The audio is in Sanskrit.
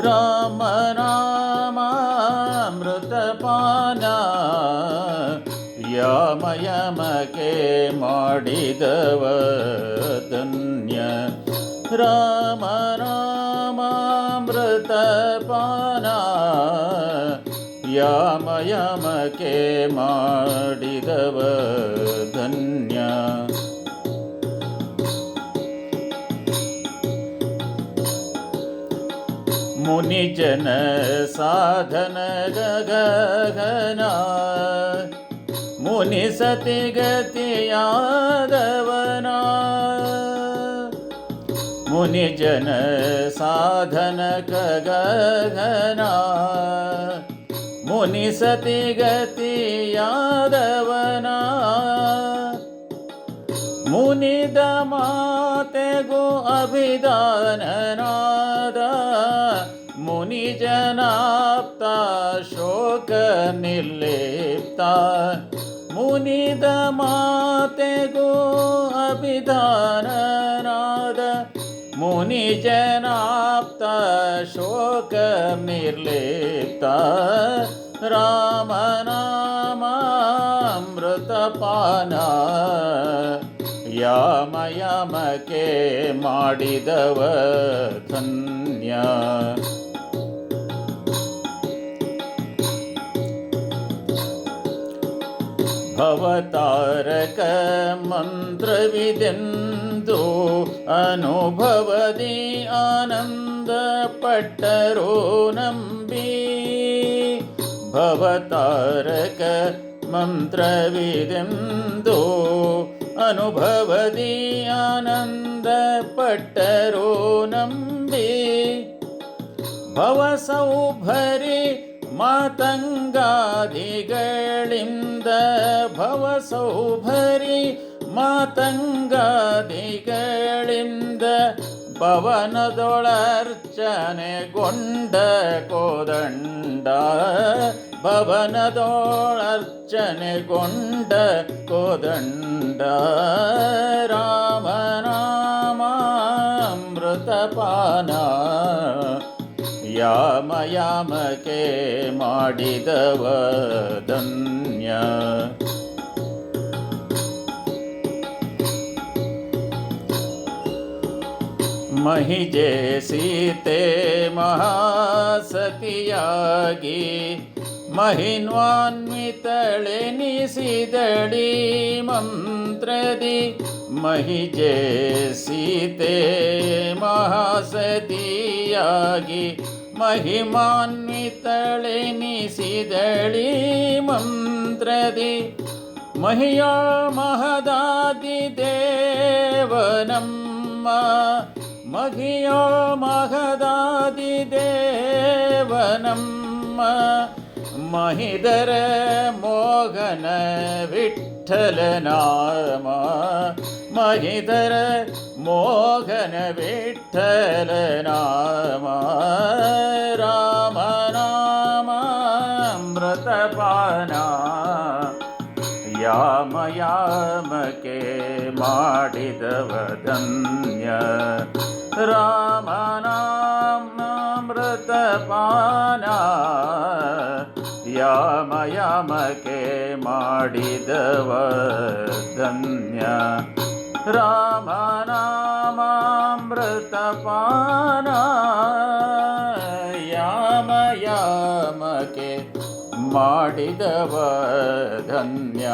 ರಾಮ ರಾಮಾಮೃತಪಾನ ಯಾಮ ಯಮಕೆ ಮಾಡಿದವ ಧನ್ಯ. ರಾಮ ಅಮೃತಪಾನ ಯಾಮ ಯಮಕೆ ಮಾಡಿದವ ಧನ್ಯ. ಮುನಿಜನ ಸಾಧನ ಗಗನ ಮುನಿ ಸತಿಗತಿಯಾದವನ ಮುನಿಜನ ಸಾಧನ ಗಗನ ಮುನಿ ಸತಿಗತಿಯಾದವನ ಮುನಿದ ಮಾತೆಗೂ ಅಭಿದಾನನಾದ ಮುನಿ ಜನಾಪ್ತ ಶೋಕ ನಿರ್ಲಿಪ್ತ ಮುನಿದ मुनिजनाप्ता शोकनिर्लिप्ता मुनिदमाते गो अभिधाननाद। मुनिजनाप्ता शोकनिर्लिप्ता शोक निर्लिप्त रामनामृतपन यमयमके माडिदव्या भवतारकमन्त्रविदिन्दो अनुभवति आनन्दपट्टरोनम्बी अनुभवति आनन्दपट्टरो आनन्दपटरोनम्बी भवसौभरि ನಂಬಿ ಭವಸೌಭರಿ ಮಾತಂಗಾದಿಗಳಿಂದ ಭವಸೌಭರಿ ಮಾತಂಗಾದಿಗಳಿಂದ ಭವನದೊಳರ್ಚನೆಗೊಂಡ ಕೋದಂಡ ಭವನದೊಳರ್ಚನೆಗೊಂಡ ಕೋದಂಡ ರಾಮನಾಮಾಮೃತಪಾನ ಯಾಮ ಯಾಮಕೆ ಮಾಡಿದವ ಧನ್ಯ ಮಹಿಜೆ ಸೀತೆ ಮಹಾಸತಿಯಾಗಿ ಮಹಿನ್ವಾನ್ವಿತಳೆನಿಸಿದಳಿ ಮಂತ್ರದಿ ಮಹಿಜೆ ಸೀತೆ ಮಹಾಸತಿಯಾಗಿ महिमान्वितळिनिसिदळि मन्त्रदि महिया महदादिदेवनं महिया महदादिदेवनं महिधर मोहन विठ्ठलनाम महिदर मोहन विठ्ठलनाम ಕಾಯಾಮಕೆ ಮಾಡಿದವ ಧನ್ಯ ರಾಮನಾಮೃತಪಾನ ಯಾಮ ಯಾಮಕೆ ಮಾಡಿದವ ಧನ್ಯ ರಾಮನಾಮೃತಪಾನ ಯಾಮ ಯಾಮಕೆ ಮಾಡಿದವ ಧನ್ಯ